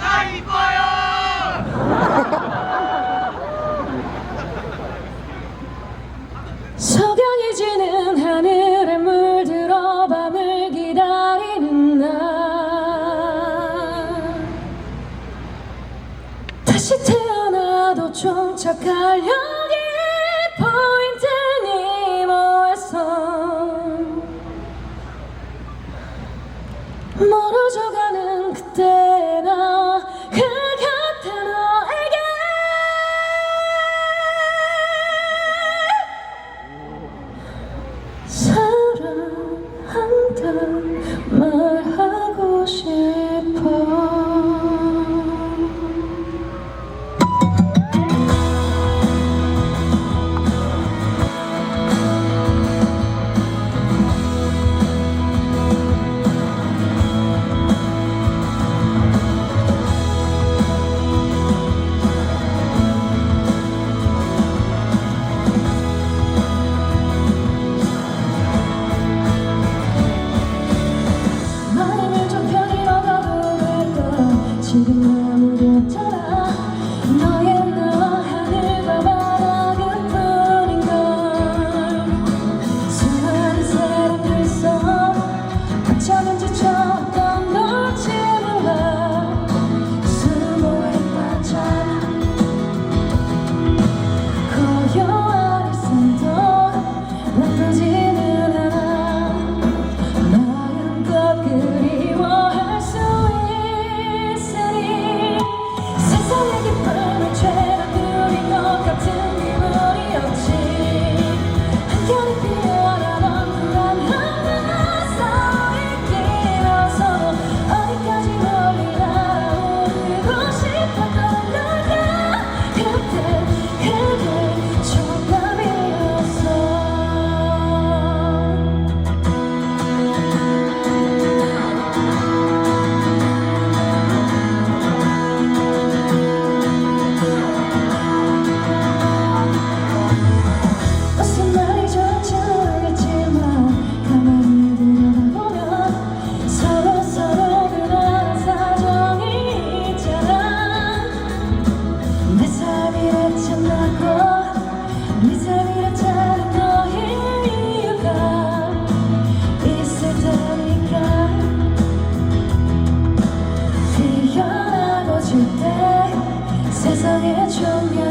나 이뻐요 석양이 지는 하늘에 물들어 밤을 기다리는 날. 다시 태어나도 여 time. 세상에 처음